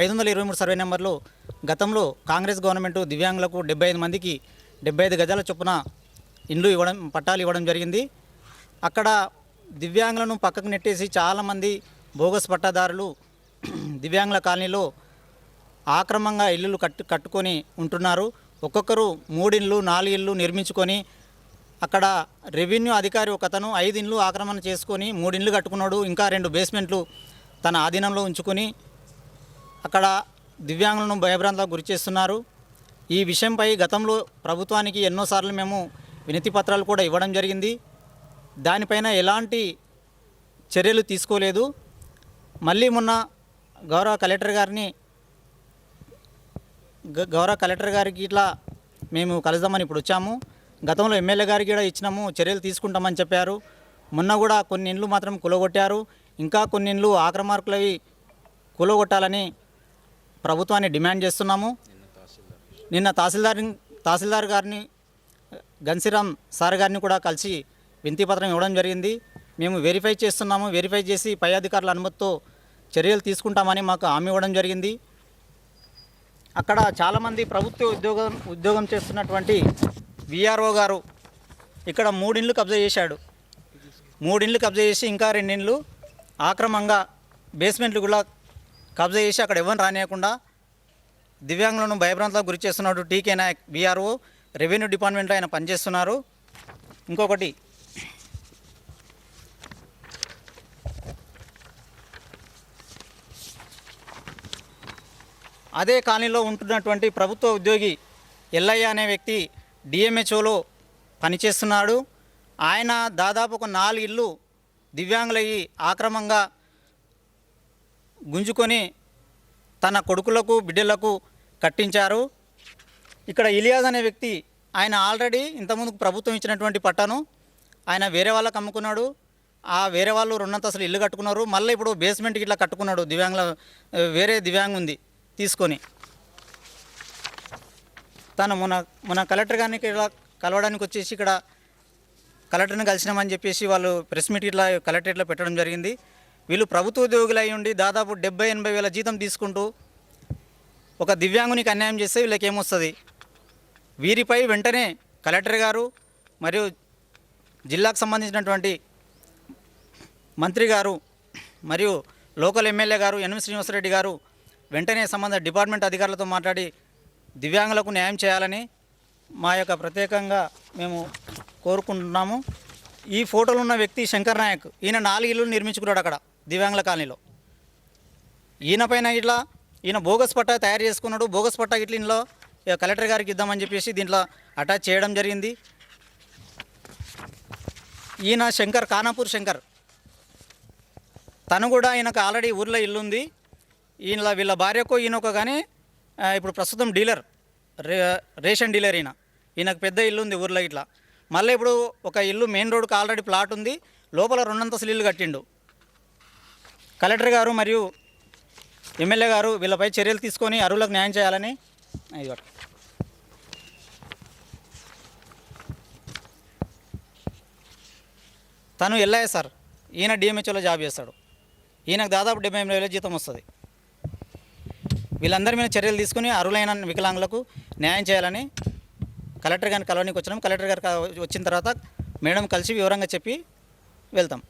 ఐదు వందల ఇరవై మూడు సర్వే నెంబర్లో. గతంలో కాంగ్రెస్ గవర్నమెంట్ దివ్యాంగులకు డెబ్బై ఐదు మందికి డెబ్బై ఐదు గజాల చొప్పున ఇండ్లు ఇవ్వడం పట్టాలు ఇవ్వడం జరిగింది. అక్కడ దివ్యాంగులను పక్కకు నెట్టేసి చాలామంది బోగస్ పట్టాదారులు దివ్యాంగుల కాలనీలో ఆక్రమంగా ఇల్లులు కట్టు కట్టుకొని ఉంటున్నారు. ఒక్కొక్కరు మూడిళ్ళు నాలుగు ఇళ్ళు నిర్మించుకొని అక్కడ రెవెన్యూ అధికారి ఒక అతను ఐదు ఇండ్లు ఆక్రమణ చేసుకొని మూడిండ్లు కట్టుకున్నాడు. ఇంకా రెండు బేస్మెంట్లు తన ఆధీనంలో ఉంచుకొని అక్కడ దివ్యాంగులను భయభ్రాంతలకు గురి చేస్తున్నారు. ఈ విషయంపై గతంలో ప్రభుత్వానికి ఎన్నోసార్లు మేము వినతి పత్రాలు కూడా ఇవ్వడం జరిగింది. దానిపైన ఎలాంటి చర్యలు తీసుకోలేదు. మళ్ళీ మొన్న గౌరవ కలెక్టర్ గారిని గ- గౌరవ కలెక్టర్ గారికి ఇట్లా మేము కలుద్దామని ఇప్పుడు వచ్చాము. గతంలో ఎమ్మెల్యే గారికి కూడా ఇచ్చినాము చర్యలు తీసుకుంటామని చెప్పారు. మొన్న కూడా కొన్ని ఇండ్లు మాత్రం కులగొట్టారు. ఇంకా కొన్ని ఇండ్లు ఆక్రమార్కులవి కూలగొట్టాలని ప్రభుత్వాన్ని డిమాండ్ చేస్తున్నాము. నిన్న తహసీల్దార్ తహసీల్దార్ గారిని గన్సిరామ్ సార్ గారిని కూడా కలిసి వినతి పత్రం ఇవ్వడం జరిగింది. మేము వెరిఫై చేస్తున్నాము. వెరిఫై చేసి పై అధికారుల అనుమతితో చర్యలు తీసుకుంటామని మాకు హామీ ఇవ్వడం జరిగింది. అక్కడ చాలామంది ప్రభుత్వ ఉద్యోగం ఉద్యోగం చేస్తున్నటువంటి విఆర్ఓ గారు ఇక్కడ మూడిండ్లు కబ్జా చేశాడు. మూడిండ్లు కబ్జా చేసి ఇంకా రెండిండ్లు ఆక్రమంగా బేస్మెంట్లు కూడా కబ్జా చేసి అక్కడ ఎవరిని రానియకుండా దివ్యాంగులను భయభ్రాంతలకు గురి చేస్తున్నాడు టీకే నాయక్ బీఆర్ఓ రెవెన్యూ డిపార్ట్మెంట్లో ఆయన పనిచేస్తున్నారు. ఇంకొకటి. అదే కాలనీలో ఉంటున్నటువంటి ప్రభుత్వ ఉద్యోగి ఎల్లయ్య అనే వ్యక్తి డిఎంహెచ్ఓలో పనిచేస్తున్నాడు. ఆయన దాదాపు ఒక నాలుగు ఇల్లు దివ్యాంగులయ్యి ఆక్రమంగా గుంజుకొని తన కొడుకులకు బిడ్డలకు కట్టించారు. ఇక్కడ ఇలియాజ్ అనే వ్యక్తి ఆయన ఆల్రెడీ ఇంతకుముందు ప్రభుత్వం ఇచ్చినటువంటి పట్టాను ఆయన వేరే వాళ్ళకి అమ్ముకున్నాడు. ఆ వేరే వాళ్ళు రెండంతస్తులు ఇల్లు కట్టుకున్నారు. మళ్ళీ ఇప్పుడు బేస్మెంట్కి ఇట్లా కట్టుకున్నాడు. దివ్యాంగుల వేరే దివ్యాంగ్ ఉంది తీసుకొని. తను మన మన కలెక్టర్ గారిని ఇలా కలవడానికి వచ్చేసి ఇక్కడ కలెక్టర్ని కలిసినామని చెప్పేసి వాళ్ళు ప్రెస్ మీట్ ఇట్లా కలెక్టరేట్లో పెట్టడం జరిగింది. వీళ్ళు ప్రభుత్వ ఉద్యోగులు అయి ఉండి దాదాపు డెబ్బై ఎనభై వేల జీతం తీసుకుంటూ ఒక దివ్యాంగునికి అన్యాయం చేస్తే వీళ్ళకి ఏమొస్తుంది? వీరిపై వెంటనే కలెక్టర్ గారు మరియు జిల్లాకు సంబంధించినటువంటి మంత్రి గారు మరియు లోకల్ ఎమ్మెల్యే గారు ఎన్ఎం శ్రీనివాసరెడ్డి గారు వెంటనే సంబంధ డిపార్ట్మెంట్ అధికారులతో మాట్లాడి దివ్యాంగులకు న్యాయం చేయాలని మా యొక్క ప్రత్యేకంగా మేము కోరుకుంటున్నాము. ఈ ఫోటోలో ఉన్న వ్యక్తి శంకర్ నాయక్. ఈయన నాలుగు ఇల్లు నిర్మించుకున్నాడు అక్కడ. దివ్యాంగుల కాలనీలో. ఈయన పైన ఇట్లా ఈయన బోగస్ పట్టా తయారు చేసుకున్నాడు. బోగస్ పట్టా ఇట్లా ఇంట్లో కలెక్టర్ గారికి ఇద్దామని చెప్పేసి దీంట్లో అటాచ్ చేయడం జరిగింది. ఈయన శంకర్ ఖానాపూర్ శంకర్. తను కూడా ఈయనకు ఆల్రెడీ ఊర్లో ఇల్లు ఉంది. ఈయన వీళ్ళ భార్యకు ఈయనొక కానీ ఇప్పుడు ప్రస్తుతం డీలర్ రే రేషన్ డీలర్ ఈయన. ఈయనకు పెద్ద ఇల్లు ఉంది ఊర్లో ఇట్లా. మళ్ళీ ఇప్పుడు ఒక ఇల్లు మెయిన్ రోడ్కి ఆల్రెడీ ప్లాట్ ఉంది. లోపల రెండంతస్తులు ఇల్లు కట్టిండు. కలెక్టర్ గారు మరియు ఎమ్మెల్యే గారు వీళ్ళపై చర్యలు తీసుకొని అరువులకు న్యాయం చేయాలని ఇది తను ఎల్లయ్య సార్. ఈయన డిఎంహెచ్ఓలో జాబ్ చేస్తాడు. ఈయనకు దాదాపు డెబ్బై ఎనిమిది వేల జీతం వస్తుంది. వీళ్ళందరి మీద చర్యలు తీసుకుని అరువులైన వికలాంగులకు న్యాయం చేయాలని కలెక్టర్ గారిని కలవడానికి వచ్చినాం. కలెక్టర్ గారు వచ్చిన తర్వాత మేడం కలిసి వివరంగా చెప్పి వెళ్తాం.